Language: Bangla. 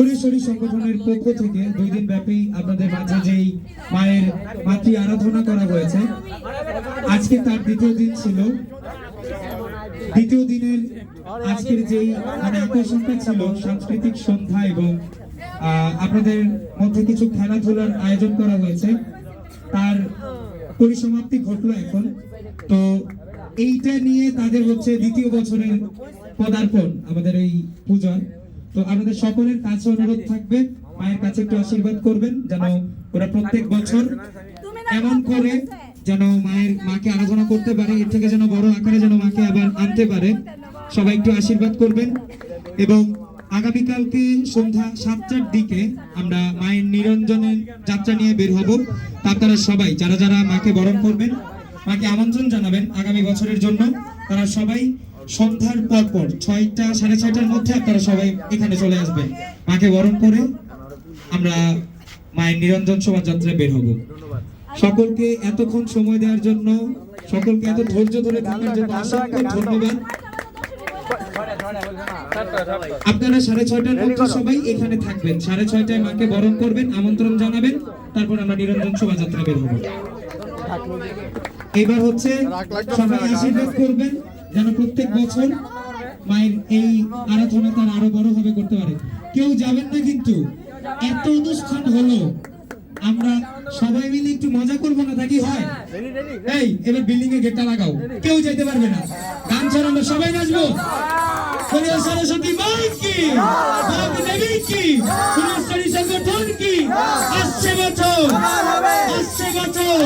মানে সাংস্কৃতিক সন্ধ্যা এবং আপনাদের মধ্যে কিছু খেলাধুলার আয়োজন করা হয়েছে, তার পরিসমাপ্তি ঘটলো এখন। তো এইটা নিয়ে তাদের হচ্ছে দ্বিতীয় বছরের পদার্পণ, আমাদের এই পূজার। তো আমাদের সকলের কাছে অনুরোধ থাকবে মায়ের কাছে একটু আশীর্বাদ করবেন যেন ওরা প্রত্যেক বছর এমন করে যেন মায়ের মাকে আরাধনা করতে পারে এর থেকে যেন বড় আকারে যেন মাকে আবার আনতে পারে। সবাই একটু আশীর্বাদ করবেন এবং আগামীকালকে সন্ধ্যা সাতটার দিকে আমরা মায়ের নিরঞ্জনের যাত্রা নিয়ে বের হব। তা আপনারা সবাই যারা যারা মাকে বরণ করবেন মাকে আমন্ত্রণ জানাবেন আগামী বছরের জন্য তারা সবাই সন্ধ্যার পর পর ছয়টা, সাড়ে ছয়টার মধ্যে আপনারা সবাই এখানে চলে আসবেন। মাকে বরণ করে আমরা মায়ের নিরঞ্জন শোভাযাত্রায় বের হব। সকলকে এতক্ষণ সময় দেওয়ার জন্য, সকলকে এত ধৈর্য ধরে থাকার জন্য অসংখ্য ধন্যবাদ। আপনারা সাড়ে ছয়টার মধ্যে সবাই এখানে থাকবেন। সাড়ে ছয়টায় মাকে বরণ করবেন, আমন্ত্রণ জানাবেন, তারপর আমরা নিরঞ্জন শোভাযাত্রা বের হব। এবার হচ্ছে সবাই আশীর্বাদ করবেন। যেন প্রত্যেক বছর মায়ের এই আরাধনা তার আরও বড় ভাবে করতে পারে। কেউ যাবেন না কিন্তু এত অনুষ্ঠান হলো, আমরা সবাই মিলে একটু মজা করব না তা কি হয়? এই, এবার বিল্ডিং এ গেটটা লাগাও। কেউ যেতে পারবে না। গান ছাড়া আমরা সবাই নাচবো। সরস্বতী কি? দেবী কি? সংগঠন কি? আসছে বছর। আসছে বছর।